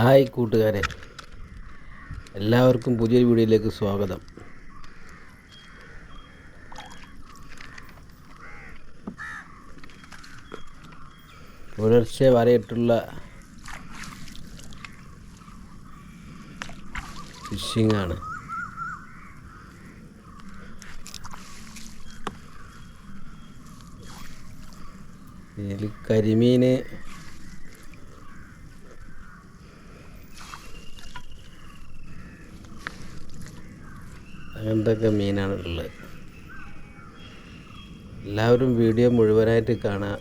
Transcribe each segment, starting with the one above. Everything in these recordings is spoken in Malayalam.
ഹായ് കൂട്ടുകാരെ. എല്ലാവർക്കും പുതിയൊരു വീഡിയോയിലേക്ക് സ്വാഗതം. പുലർച്ചെ വരയിട്ടുള്ള ഫിഷിംഗ് ആണ്. ഇതിൽ കരിമീന് അങ്ങനത്തെ മീനാണ് ഉള്ളത്. എല്ലാവരും വീഡിയോ മുഴുവനായിട്ട് കാണുക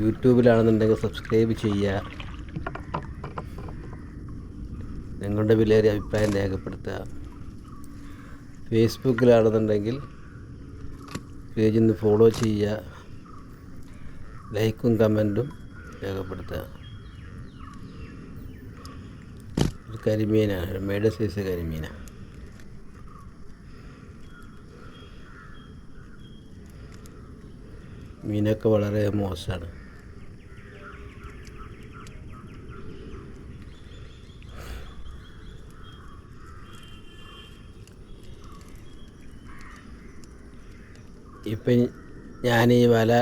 യൂട്യൂബിലാണെന്നുണ്ടെങ്കിൽ സബ്സ്ക്രൈബ് ചെയ്യുക. നിങ്ങളുടെ വിലയേറിയ അഭിപ്രായം രേഖപ്പെടുത്തുക. ഫേസ്ബുക്കിലാണെന്നുണ്ടെങ്കിൽ പേജിൽ നിന്ന് ഫോളോ ചെയ്യുക. ലൈക്കും കമന്റും രേഖപ്പെടുത്തുക ഒരു കരിമീനാണ് മേഡ സൈസ് കരിമീനാണ് മീനൊക്കെ വളരെ മോശമാണ് ഇപ്പം ഞാൻ ഈ വല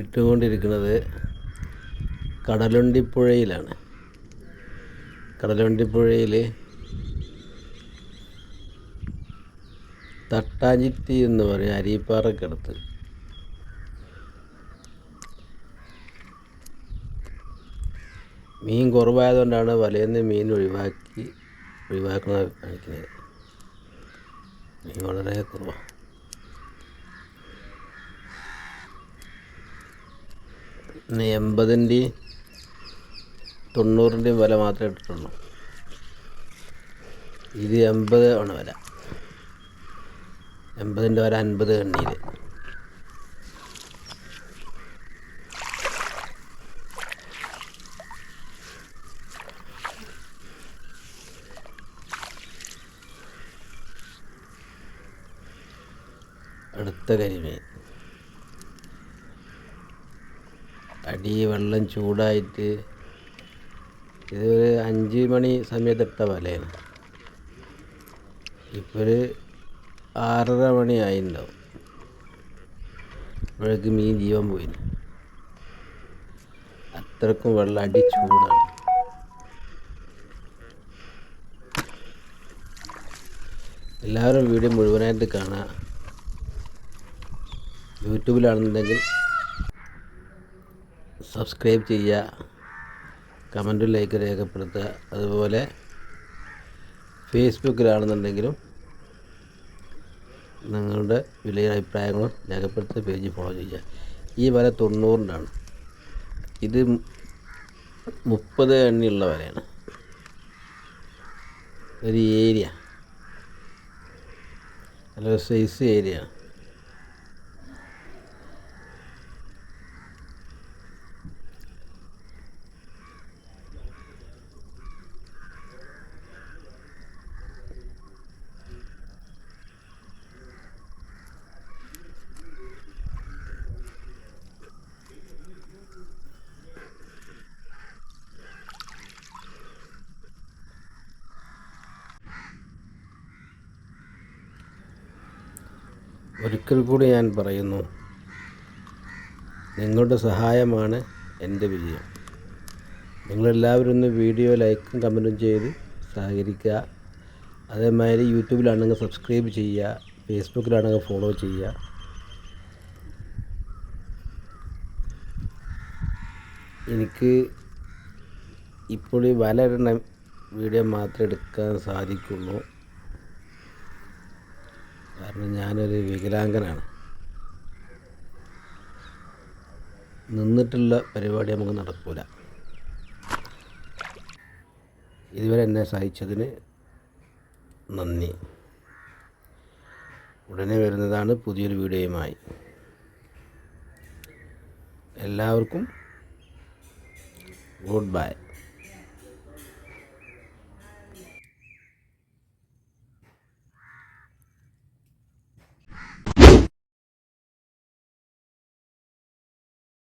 ഇട്ടുകൊണ്ടിരിക്കുന്നത് കടലുണ്ടിപ്പുഴയിലാണ്. കടലുണ്ടിപ്പുഴയിൽ തട്ടാഞ്ചിറ്റി എന്ന് പറയും അരിപ്പാറക്കടുത്ത്. മീൻ കുറവായതുകൊണ്ടാണ് വലയിൽ മീൻ ഒഴിവാക്കി ഒഴിവാക്കുന്നത് കാണിക്കുന്നത്. മീൻ വളരെ കുറവാണ് എൺപതിന്റെയും തൊണ്ണൂറിന്റെയും വില മാത്രമേ ഇട്ടിട്ടുള്ളൂ. ഇത് എൺപത് ആണ് വില. എൺപതിന്റെ വില അൻപത് കണ്ണീര്. അടുത്ത കരിമീൻ. അടി വെള്ളം ചൂടായിട്ട് ഇത് ഒരു അഞ്ച് മണി സമയത്തിട്ട വലയാണ്. ഇപ്പോൾ ഒരു ആറര മണി ആയിട്ടുണ്ടാവും അപ്പോഴേക്ക് മീൻ ജീവൻ പോയി അത്രക്കും വെള്ളം അടി എല്ലാവരും വീഡിയോ മുഴുവനായിട്ട് കാണുക. യൂട്യൂബിലാണെന്നുണ്ടെങ്കിൽ സബ്സ്ക്രൈബ് ചെയ്യുക. കമന്റും ലൈക്ക് രേഖപ്പെടുത്തുക. അതുപോലെ ഫേസ്ബുക്കിലാണെന്നുണ്ടെങ്കിലും നിങ്ങളുടെ വിലയ അഭിപ്രായങ്ങളും രേഖപ്പെടുത്തുന്ന പേജ് ഫോളോ ചെയ്യുക. ഈ വില തൊണ്ണൂറിന്റാണ് ഇത് മുപ്പത് എണ്ണിയുള്ള വിലയാണ് ഒരു ഏരിയ. നല്ല സൈസ് ഏരിയയാണ്. ഒരിക്കൽ കൂടി ഞാൻ പറയുന്നു നിങ്ങളുടെ സഹായമാണ് എന്റെ വിജയം. നിങ്ങളെല്ലാവരും ഒന്ന് വീഡിയോ ലൈക്കും കമന്റും ചെയ്ത് സഹകരിക്കുക. അതേമാതിരി യൂട്യൂബിലാണെങ്കിൽ സബ്സ്ക്രൈബ് ചെയ്യുക ഫേസ്ബുക്കിലാണെങ്കിൽ ഫോളോ ചെയ്യുക. എനിക്ക് ഇപ്പോൾ ഈ വല വീഡിയോ മാത്രമേ എടുക്കാൻ സാധിക്കുള്ളൂ. കാരണം ഞാനൊരു വികലാംഗനാണ്. നിന്നിട്ടുള്ള പരിപാടി നമുക്ക് നടക്കൂല. ഇതുവരെ എന്നെ സഹായിച്ചതിന് നന്ദി. ഉടനെ വരുന്നതാണ് പുതിയൊരു വീഡിയോയുമായി. എല്ലാവർക്കും ഗുഡ് ബൈ.